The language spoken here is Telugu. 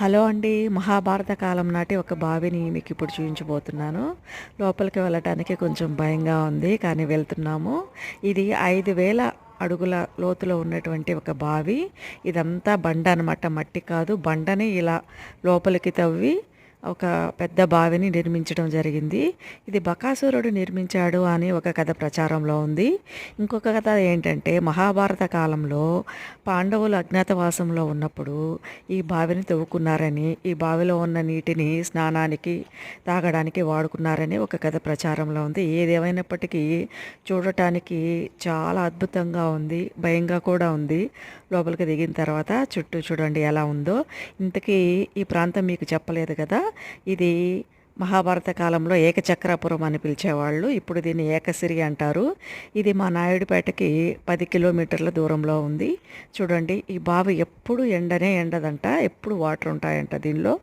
హలో అండి. మహాభారత కాలం నాటి ఒక బావిని మీకు ఇప్పుడు చూపించబోతున్నాను. లోపలికి వెళ్ళటానికి కొంచెం భయంగా ఉంది కానీ వెళ్తున్నాము. ఇది ఐదు వేల అడుగుల లోతులో ఉన్నటువంటి ఒక బావి. ఇదంతా బండ అనమాట మట్టి కాదు. బండని ఇలా లోపలికి తవ్వి ఒక పెద్ద బావిని నిర్మించడం జరిగింది. ఇది బకాసురుడు నిర్మించాడు అని ఒక కథ ప్రచారంలో ఉంది. ఇంకొక కథ ఏంటంటే మహాభారత కాలంలో పాండవులు అజ్ఞాతవాసంలో ఉన్నప్పుడు ఈ బావిని తవ్వుకున్నారని ఈ బావిలో ఉన్న నీటిని స్నానానికి తాగడానికి వాడుకున్నారని ఒక కథ ప్రచారంలో ఉంది. ఏదేమైనప్పటికీ చూడటానికి చాలా అద్భుతంగా ఉంది భయంగా కూడా ఉంది. లోపలికి దిగిన తర్వాత చుట్టూ చూడండి ఎలా ఉందో. ఇంతకీ ఈ ప్రాంతం మీకు చెప్పలేదు కదా. ఇది మహాభారత కాలంలో ఏకచక్రాపురం అని పిలిచేవాళ్ళు. ఇప్పుడు దీన్ని ఏకసిరి అంటారు. ఇది మా నాయుడుపేటకి పది కిలోమీటర్ల దూరంలో ఉంది. చూడండి ఈ బావి ఎప్పుడు ఎండనే ఎండదంట ఎప్పుడు వాటర్ ఉంటాయంట దీనిలో.